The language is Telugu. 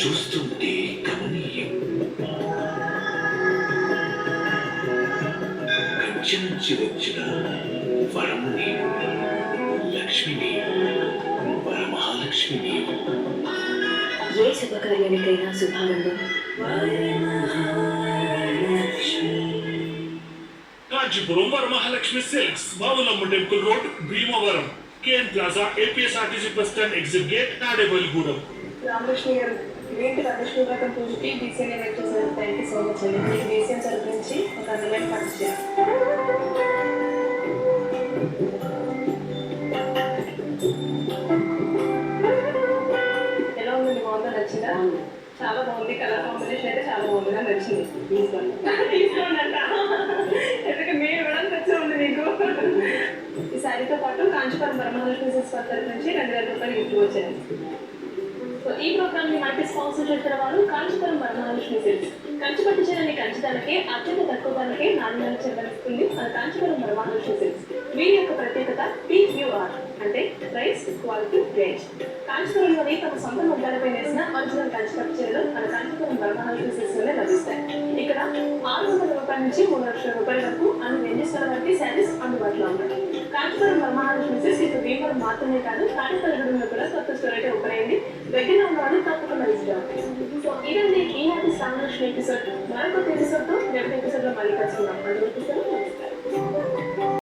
చూస్తుంటే గమనీయం. వచ్చిన వరం నీవు లక్ష్మి నీవు వరమహాలక్ష్మి నీవు ఏ శుభకార్యానికైనా శుభారంభం Kanchipuram Varamahalakshmi silks Bavulamma temple road Bhimavaram. KN plaza APSRTC bus stand exit gate Tadepalligudem. Ramakrishna garu ఏంటి వరలక్ష్మి వ్రతం పూజకి BCN thank you so much అండి. మీకు బీసీఎన్ ఒక అందమైన పంపించారు ఎలా ఉంది బాగుందా? నచ్చిందా? చాలా బాగుంది. కలర్ కాంబినేషన్ అయితే చాలా బాగుందిగా నచ్చింది. తీసుకోండి. తీసుకోండి అంట ఎందుకంటే మీరు ఇవ్వడం నచ్చే ఉంది మీకు. ఈ శారీతో పాటు కాంచీపురం బ్రహ్మలక్ష్మి సిస్టర్ నుంచి రెండు వేల రూపాయలు గిఫ్ట్ వచ్చాయి. సో ఈ ప్రోగ్రామ్ని మనకి స్పాన్సర్ చేసిన వారు కాంచీపురం వరమహాలక్ష్మి సిల్క్స్. కంచిపట్టు చీరని కంచదాలకే అత్యంత తక్కువ ధరకే నాణ్యమైన చెల్లిస్తుంది మన కాంచీపురం వరమహాలక్ష్మి సిల్క్స్. వీరి యొక్క ప్రత్యేకత పిక్యూఆర్ అంటే ప్రైస్ క్వాలిటీ రేంజ్. కాంచీపురంలోని తమ సొంత ముద్దాలపై నేసిన ఒరిజినల్ కంచిపట్టు చీరలు మన కాంచీపురం వరమహాలక్ష్మి సిల్క్స్లోనే లభిస్తాయి. ఇక్కడ ఆరు వందల రూపాయల నుంచి మూడు లక్షల రూపాయల వరకు అన్ని రేంజెస్ వరకు శారీస్ అందుబాటులో ఉన్నాయి. ట్రాన్స్ఫర్ వరమహాలక్ష్మి సీటు దీపం మాత్రమే కాదు కానీ కలగడంలో కూడా కొత్త స్టోరీ అయితే ఓపెన్ అయింది. దగ్గర ఉన్నవాళ్ళు తప్పకుండా విజిట్ సో ఇదండి ఈనాటి సామలక్ష్మి ఎపిసోడ్ మరొక ఎపిసోడ్తో రేపటి ఎపిసోడ్లో మళ్ళీ కలుసుకుందాం.